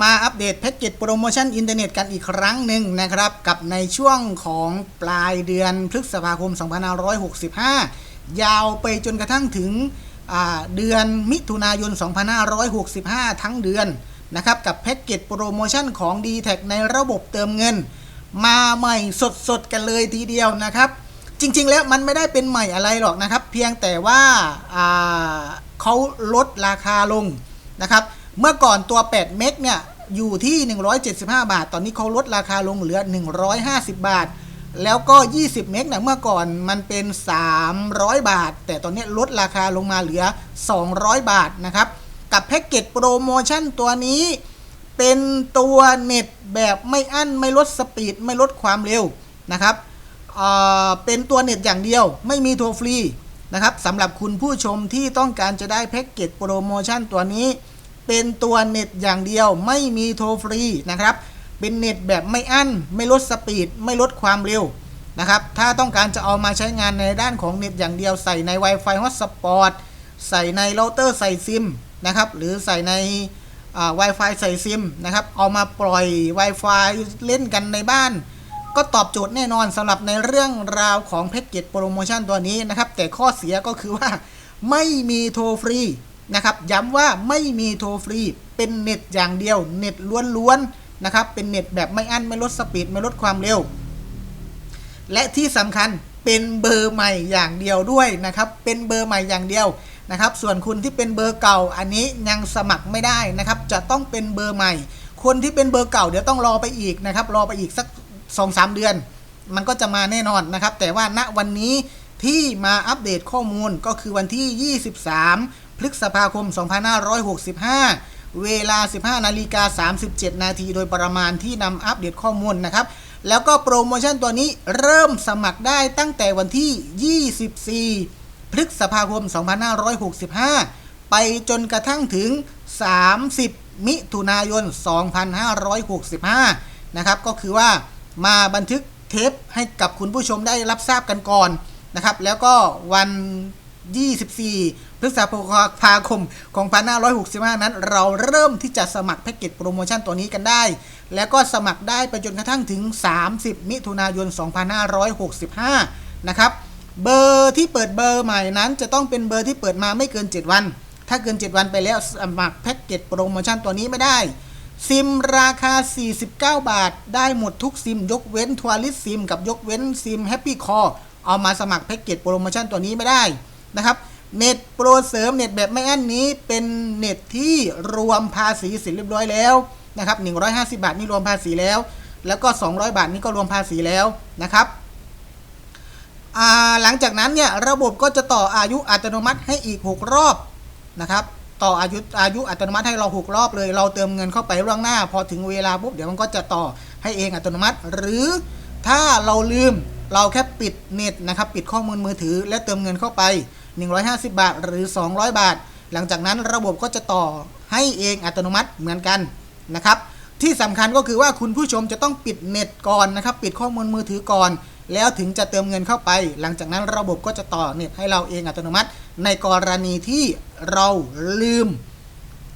มาอัปเดตแพ็กเกจโปรโมชั่นอินเทอร์เน็ตกันอีกครั้งหนึ่งนะครับ กับในช่วงของปลายเดือนพฤษภาคม 2565 ยาวไปจนกระทั่งถึงเดือนมิถุนายน 2565 ทั้งเดือนนะครับ กับแพ็กเกจโปรโมชั่นของ d t แทในระบบเติมเงิน มาใหม่สดๆ กันเลยทีเดียวนะครับ จริงๆแล้วมันไม่ได้เป็นใหม่อะไรหรอกนะครับ เพียงแต่ว่าอ่าเขาลดราคาลงนะครับ เมื่อก่อนตัว 8 เมกเนี่ยอยู่ที่ 175 บาท ตอนนี้เขาลดราคาลงเหลือ 150 บาท แล้วก็ 20 เมกเนี่ยเมื่อก่อนมันเป็น 300 บาท แต่ตอนนี้ลดราคาลงมาเหลือ 200 บาทนะครับ กับแพ็กเกจโปรโมชั่นตัวนี้ เป็นตัวเน็ตแบบไม่อั้น ไม่ลดสปีด ไม่ลดความเร็วนะครับเเป็นตัวเน็ตอย่างเดียว ไม่มีโทรฟรีนะครับสำหรับคุณผู้ชมที่ต้องการจะได้แพ็กเกจโปรโมชั่นตัวนี้ เป็นตัวเน็ตอย่างเดียวไม่มีโทรฟรีนะครับ เป็นเน็ตแบบไม่อั้น ไม่ลดสปีด ไม่ลดความเร็วนะครับ ถ้าต้องการจะเอามาใช้งานในด้านของเน็ตอย่างเดียวใส่ใน Wi-Fi Hotspot ใส่ในเราเตอร์ใส่ซิมนะครับ หรือใส่ในอ่า Wi-Fi ใส่ซิมนะครับ เอามาปล่อย Wi-Fi เล่นกันในบ้าน ก็ตอบโจทย์แน่นอนสำหรับในเรื่องราวของแพ็กเกจโปรโมชั่นตัวนี้นะครับ แต่ข้อเสียก็คือว่าไม่มีโทรฟรี นะครับย้ำว่าไม่มีโทรฟรี เป็นเน็ตอย่างเดียว เน็ตล้วนๆนะครับ เป็นเน็ตแบบไม่อั้นไม่ลดสปีดไม่ลดความเร็ว และที่สำคัญเป็นเบอร์ใหม่อย่างเดียวด้วยนะครับ เป็นเบอร์ใหม่อย่างเดียวนะครับ ส่วนคุณที่เป็นเบอร์เก่าอันนี้ยังสมัครไม่ได้นะครับ จะต้องเป็นเบอร์ใหม่ คนที่เป็นเบอร์เก่าเดี๋ยวต้องรอไปอีกนะครับ รอไปอีกสัก2อสเดือน มันก็จะมาแน่นอนนะครับ แต่ว่าณวันนี้ที่มาอัปเดตข้อมูลก็คือวันที่ 23 พฤษภาคม 2565 เวลา 15 นาฬิกา 37 นาทีโดยประมาณที่นำอัปเดตข้อมูลนะครับ แล้วก็โปรโมชั่นตัวนี้เริ่มสมัครได้ตั้งแต่วันที่ 24 พฤษภาคม 2565 ไปจนกระทั่งถึง 30 มิถุนายน 2565 นะครับ ก็คือว่ามาบันทึกเทปให้กับคุณผู้ชมได้รับทราบกันก่อนนะครับ แล้วก็วัน 24 พฤษภาคมของ2565 นั้น เราเริ่มที่จะสมัครแพ็กเกจโปรโมชั่นตัวนี้กันได้ แล้วก็สมัครได้ไปจนกระทั่งถึง 30 มิถุนายน 2565 นะครับ เบอร์ที่เปิดเบอร์ใหม่นั้น จะต้องเป็นเบอร์ที่เปิดมาไม่เกิน 7 วัน ถ้าเกิน 7 วันไปแล้วสมัครแพ็กเกจโปรโมชั่นตัวนี้ไม่ได้ ซิมราคา 49 บาท ได้หมดทุกซิม ยกเว้นทัวริสซิมกับยกเว้นซิมแฮปปี้คอเอามาสมัครแพ็กเกจโปรโมชั่นตัวนี้ไม่ได้นะครับ เน็ตโปรเสริมเน็ตแบบไม่อั้นนี้เป็นเน็ตที่รวมภาษีเสร็จเรียบร้อยแล้วนะครับ150 บาทนี่รวมภาษีแล้ว แล้วก็ 200 บาทนี่ก็รวมภาษีแล้วนะครับหลังจากนั้นเนี่ยระบบก็จะต่ออายุอัตโนมัติให้อีก 6 รอบนะครับต่ออายุอายุอัตโนมัติให้เรา 6 รอบเลย เราเติมเงินเข้าไปล่วงหน้า พอถึงเวลาปุ๊บเดี๋ยวมันก็จะต่อให้เองอัตโนมัติ หรือถ้าเราลืมเราแค่ปิดเน็ตนะครับปิดข้อมูลมือถือ และเติมเงินเข้าไป 150 บาท หรือ 200 บาท หลังจากนั้นระบบก็จะต่อให้เองอัตโนมัติเหมือนกันนะครับ ที่สำคัญก็คือว่าคุณผู้ชมจะต้องปิดเน็ตก่อนนะครับ ปิดข้อมูลมือถือก่อน แล้วถึงจะเติมเงินเข้าไป หลังจากนั้นระบบก็จะต่อเน็ตให้เราเองอัตโนมัติ ในกรณีที่เราลืม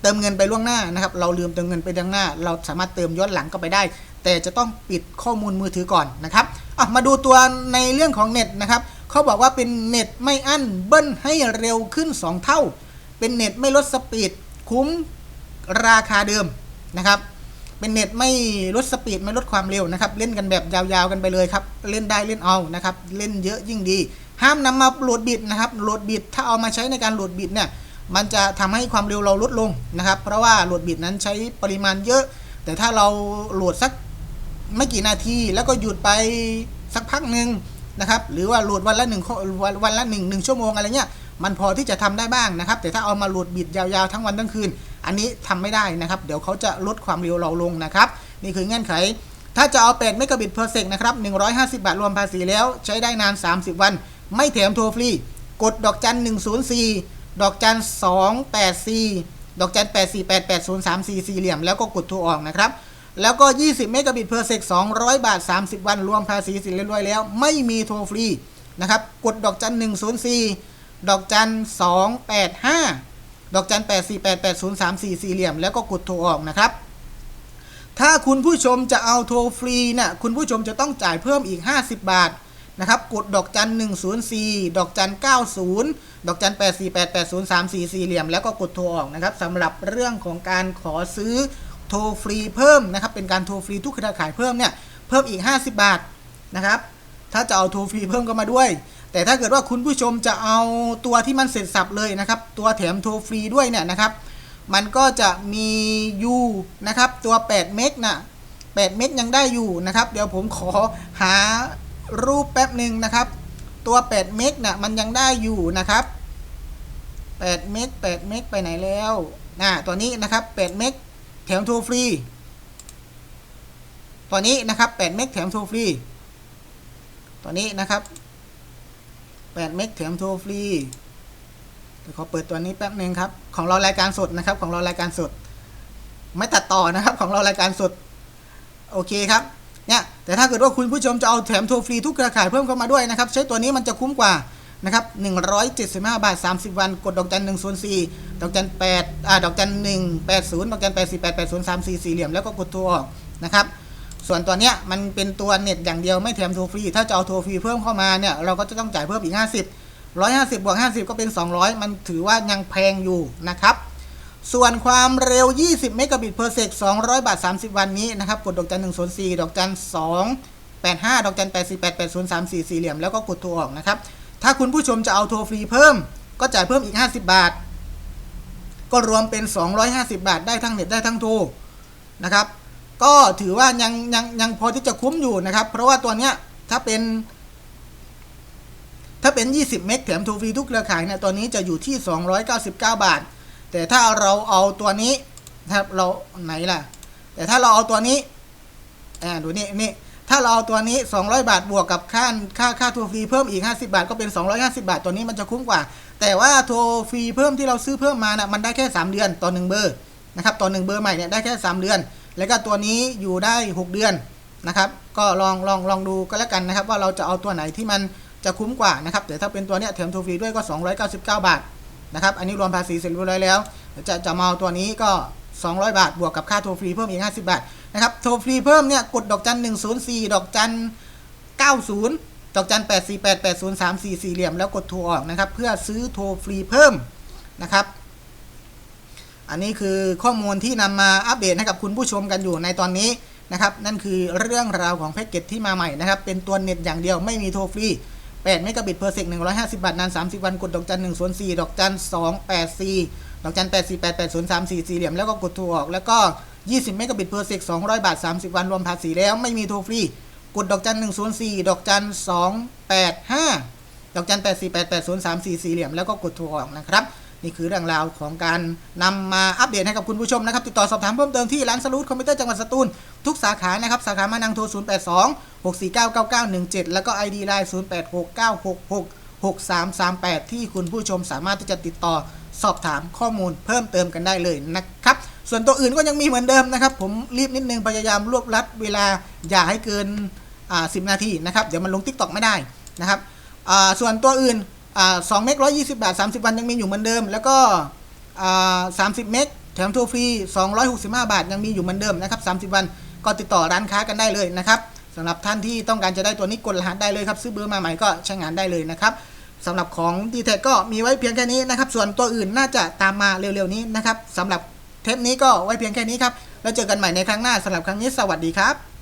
เติมเงินไปล่วงหน้านะครับ เราลืมเติมเงินไปล่วงหน้า เราสามารถเติมย้อนหลังก็ไปได้ แต่จะต้องปิดข้อมูลมือถือก่อนนะครับอะมาดูตัวในเรื่องของเน็ตนะครับ เขาบอกว่าเป็นเน็ตไม่อั้นเบิ้ลให้เร็วขึ้น 2 เท่า เป็นเน็ตไม่ลดสปีดคุ้มราคาเดิมนะครับ เป็นเน็ตไม่ลดสปีดไม่ลดความเร็วนะครับ เล่นกันแบบยาวๆกันไปเลยครับ เล่นได้เล่นเอานะครับ เล่นเยอะยิ่งดี ห้ามนำมาโหลดบิดนะครับโหลดบิดถ้าเอามาใช้ในการโหลดบิดเนี่ยมันจะทำให้ความเร็วเราลดลงนะครับ เพราะว่าโหลดบิดนั้นใช้ปริมาณเยอะ แต่ถ้าเราโหลดสักไม่กี่นาทีแล้วก็หยุดไปสักพักหนึ่ง นะครับหรือว่าโหลดวันละหนึ่งวันละหนึ่งหนึ่งชั่วโมงอะไรเงี้ยมันพอที่จะทำได้บ้างนะครับ แต่ถ้าเอามาโหลดบิดยาวๆทั้งวันทั้งคืน อันนี้ทำไม่ได้นะครับ เดี๋ยวเขาจะลดความเร็วเราลงนะครับ นี่คือเงื่อนไข ถ้าจะเอา8เมกะบิต per sec นะครับ150 บาทรวมภาษีแล้ว ใช้ได้นาน 30 วัน ไม่แถมโทรฟรี กดดอกจัน 104 ดอกจัน 284 ดอกจัน 8488034สี่เหลี่ยมแล้วก็กดโทรออกนะครับ แล้วก็ 20 เมกะบิต per sec 200 บาท 30 วัน รวมภาษีสร็จเรียบร้อยแล้ว ไม่มีโทรฟรี นะครับ กดดอกจัน 104 ดอกจัน 285 ดอกจัน 8488034 สี่เหลี่ยม แล้วก็กดโทรออกนะครับ ถ้าคุณผู้ชมจะเอาโทรฟรีเนี่ยคุณผู้ชมจะต้องจ่ายเพิ่มอีก 50 บาทนะครับ กดดอกจัน 104 ดอกจัน 90 ดอกจัน 848 803 44เหลี่ยม แล้วก็กดโทรออกนะครับสำหรับเรื่องของการขอซื้อ โทรฟรีเพิ่มนะครับ เป็นการโทรฟรีทุกเครือข่ายเพิ่มเนี่ยเพิ่มอีก 50 บาทนะครับ ถ้าจะเอาโทรฟรีเพิ่มก็มาด้วย แต่ถ้าเกิดว่าคุณผู้ชมจะเอาตัวที่มันเสร็จสับเลยนะครับ ตัวแถมโทรฟรีด้วยเนี่ยนะครับ มันก็จะมีอยู่นะครับ ตัว8เมกนะ8เมกยังได้อยู่นะครับ เดี๋ยวผมขอหารูปแป๊บหนึ่งนะครับ ตัว8เมกนะมันยังได้อยู่นะครับ8เมก8เมกไปไหนแล้วนะตัวนี้นะครับ8เมก แถมโทรฟรี ตัวนี้นะครับ8เมกแถมโทรฟรี ตัวนี้นะครับ8เมกแถมโทรฟรีเดี๋ยวขอเปิดตัวนี้แป๊บหนึ่งครับ ของเรารายการสดนะครับของเรารายการสด ไม่ตัดต่อนะครับของเรารายการสด โอเคครับเนี่ยแต่ถ้าเกิดว่าคุณผู้ชมจะเอาแถมโทรฟรีทุกเครือข่ายเพิ่มเข้ามาด้วยนะครับ ใช้ตัวนี้มันจะคุ้มกว่านะครับ175 บาท 30 วัน กดดอกจัน1 0 4 ดอกจัน8อ่าดอกจัน1 80ดศูนย์ดอกจัน8 4 8 8 0 3 4 4เหลี่ยมแล้วก็กดโทรออกนะครับส่วนตัวเนี้ยมันเป็นตัวเน็ตอย่างเดียวไม่แถมโทรฟรี ถ้าจะเอาโทรฟรีเพิ่มเข้ามาเนี่ยเราก็จะต้องจ่ายเพิ่มอีก 50 150บวก50 ก็เป็น 200 มันถือว่ายังแพงอยู่นะครับ ส่วนความเร็ว 20 เมกะบิต per sec 200 บาท 30 วันนี้นะครับ กดดอกจัน1 0 4 ดอกจัน 2 85 ดอกจัน 8 4 8 8 0 3 4 4เหลี่ยมแล้วก็กดโทรออกนะครับ ถ้าคุณผู้ชมจะเอาโทรฟรีเพิ่ม ก็จ่ายเพิ่มอีก 50 บาท ก็รวมเป็น 250 บาทได้ทั้งเน็ตได้ทั้งทรนะครับ ก็ถือว่ายังยังยังพอที่จะคุ้มอยู่นะครับ เพราะว่าตัวเนี้ยถ้าเป็น ถ้าเป็น 20 เมกแถมทรฟรีทุกเครือข่ายเนี่ยตัวนี้จะอยู่ที่ 299 บาท แต่ถ้าเราเอาตัวนี้นะครับเราไหนล่ะ แต่ถ้าเราเอาตัวนี้อ่าดูนี่นี่ ถ้าเราเอาตัวนี้ 200 บาทบวกกับค่าค่าค่าโทรฟรีเพิ่มอีก 50 บาทก็เป็น 250 บาท ตัวนี้มันจะคุ้มกว่า แต่ว่าโทรฟรีเพิ่มที่เราซื้อเพิ่มมานะ่ะมันได้แค่ 3 เดือนต่อ1เบอร์นะครับต่อ1เบอร์ใหม่เนี่ยได้แค่ 3 เดือน แล้วก็ตัวนี้อยู่ได้ 6 เดือนนะครับ ก็ลองลองลองดูก็แล้วกันนะครับ ว่าเราจะเอาตัวไหนที่มันจะคุ้มกว่านะครับแต่ถ้าเป็นตัวเนี้ยแถมโทรฟรีด้วยก็ 299 บาทนะครับอันนี้รวมภาษีเสร็จเรียบร้อยแล้วจะจะมาเอาตัวนี้ก็ 200 บาท บวกกับค่าโทรฟรีเพิ่มอีก 50 บาทนะครับ โทรฟรีเพิ่มเนี่ยกดดอกจัน 104 ดอกจัน 90 ดอกจัน 848 803 44เหลี่ยมแล้วกดโทรออกนะครับ เพื่อซื้อโทรฟรีเพิ่มนะครับ อันนี้คือข้อมูลที่นำมาอัปเดตให้กับคุณผู้ชมกันอยู่ในตอนนี้นะครับ นั่นคือเรื่องราวของแพ็กเกจที่มาใหม่นะครับ เป็นตัวเน็ตอย่างเดียวไม่มีโทรฟรี8เมกะบิต per sec 150 บาทนาน 30 วัน กดดอกจัน104ดอกจัน284 ดอกจัน848 803 44เหลี่ยมแล้วก็กดโทรออก แล้วก็ 20 เมกะบิต per sec 200บาท 30 วันรวมภาษีแล้วไม่มีโทรฟรี กดดอกจัน104ดอกจัน285ดห้าดอกจัน848 803 44เหลี่ยมแล้วก็กดโทรออกนะครับนี่คือเรื่องราวของการนำมาอัปเดตให้กับคุณผู้ชมนะครับ ติดต่อสอบถามเพิ่มเติมที่ร้านสลูดคอมพิวเตอร์จังหวัดสตูล ทุกสาขานะครับ สาขามานังโทร 082 6499917 แล้วก็ ID ไลน์086966 6338 ที่คุณผู้ชมสามารถที่จะติดต่อ สอบถามข้อมูลเพิ่มเติมกันได้เลยนะครับส่วนตัวอื่นก็ยังมีเหมือนเดิมนะครับ ผมรีบนิดนึงพยายามรวบรัดเวลาอย่าให้เกินอ่า10นาทีนะครับเดี๋ยวมันลง t ิ k t o k ไม่ได้นะครับอ่าส่วนตัวอื่นอ่า2เมก120บาท30วันยังมีอยู่เหมือนเดิม แล้วก็อ่า30เมกแถมโทรฟรี265บห้าบาทยังมีอยู่เหมือนเดิมนะครับ30วันก็ติดต่อร้านค้ากันได้เลยนะครับสำหรับท่านที่ต้องการจะได้ตัวนี้กดรหัสได้เลยครับซื้อเบอร์มาใหม่ก็ใช้งานได้เลยนะครับ สำหรับของ d t แทก็มีไว้เพียงแค่นี้นะครับ ส่วนตัวอื่นน่าจะตามมาเร็วๆนี้นะครับสำหรับเทปนี้ก็ไว้เพียงแค่นี้ครับ แล้วเจอกันใหม่ในครั้งหน้าสำหรับครั้งนี้สวัสดีครับ